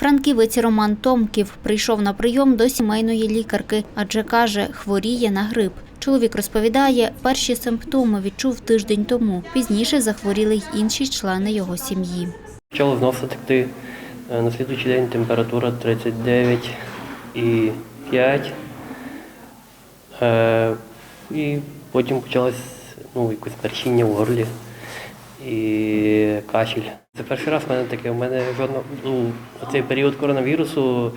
Франківець Роман Томків прийшов на прийом до сімейної лікарки, адже каже, хворіє на грип. Чоловік розповідає, перші симптоми відчув тиждень тому. Пізніше захворіли й інші члени його сім'ї. Почало з носа. Е, На слідуючий день температура 39,5. Е, І потім почалось ну, якесь першіння в горлі і кашель. Це перший раз в мене таке. У мене жодного ну, цей період коронавірусу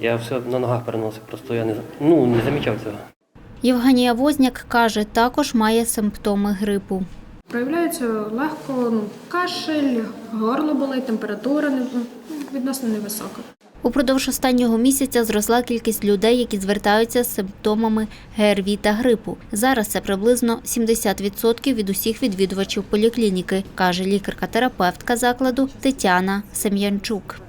я все на ногах переносив. Просто я не, ну, не замічав цього. Євгенія Возняк каже, також має симптоми грипу. Проявляється легко ну, кашель, горло болить, температура не- ну, відносно невисока. Упродовж останнього місяця зросла кількість людей, які звертаються з симптомами ГРВІ та грипу. Зараз це приблизно 70% від усіх відвідувачів поліклініки, каже лікарка-терапевтка закладу Тетяна Сем'янчук.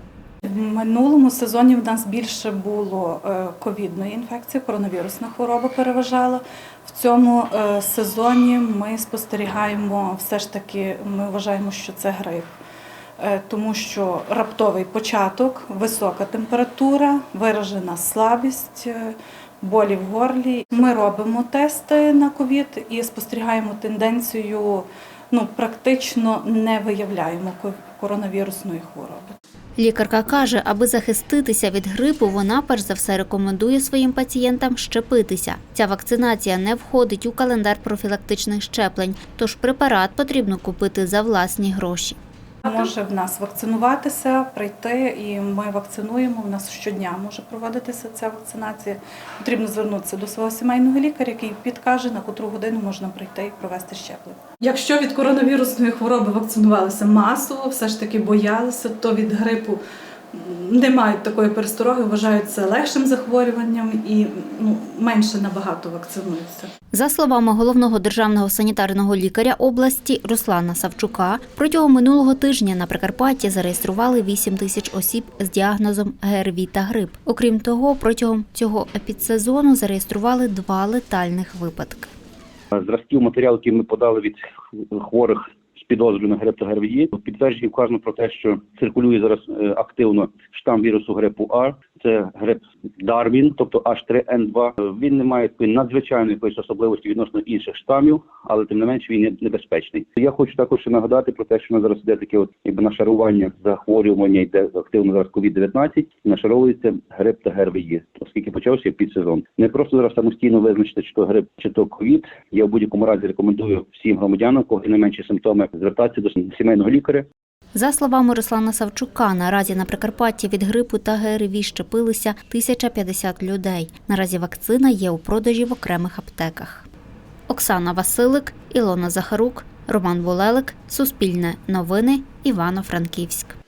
В минулому сезоні в нас більше було е, ковідної інфекції, коронавірусна хвороба переважала. В цьому е, сезоні ми спостерігаємо все ж таки, ми вважаємо, що це грип. Е, Тому що раптовий початок, висока температура, виражена слабість, е, болі в горлі. Ми робимо тести на ковід і спостерігаємо тенденцію, ну практично не виявляємо ко- коронавірусної хвороби. Лікарка каже, аби захиститися від грипу, вона перш за все рекомендує своїм пацієнтам щепитися. Ця вакцинація не входить у календар профілактичних щеплень, тож препарат потрібно купити за власні гроші. Може в нас вакцинуватися, прийти, і ми вакцинуємо. У нас щодня може проводитися ця вакцинація. Потрібно звернутися до свого сімейного лікаря, який підкаже, на котру годину можна прийти і провести щеплення. Якщо від коронавірусної хвороби вакцинувалися масово, все ж таки боялися, то від грипу не мають такої перестороги, вважають це легшим захворюванням і ну, менше набагато вакцинуються. За словами головного державного санітарного лікаря області Руслана Савчука, протягом минулого тижня на Прикарпатті зареєстрували 8 тисяч осіб з діагнозом ГРВІ та грип. Окрім того, протягом цього епідсезону зареєстрували два летальних випадки. зразків матеріалу, які ми подали від хворих підозрою на грип та ГРВІ, підтверджені вказано про те, що циркулює зараз е, активно штам вірусу грипу А. Це грип Дарвін, тобто H3N2. Е, Він не має такої надзвичайної якоїсь особливості відносно інших штамів, але тим не менше він є небезпечний. Я хочу також нагадати про те, що на зараз іде таке от якби нашарування захворювання, йде активно зараз COVID-19, нашаровується грип та ГРВІ, оскільки почався підсезон. Не просто зараз самостійно визначити, чи то грип, чи то ковід. Я в будь-якому разі рекомендую всім громадянам, кого є найменші симптоми, звертатися до сімейного лікаря. За словами Руслана Савчука, наразі на Прикарпатті від грипу та ГРВІ щепилися 1050 людей. Наразі вакцина є у продажі в окремих аптеках. Оксана Василик, Ілона Захарук, Роман Волелик, Суспільне новини, Івано-Франківськ.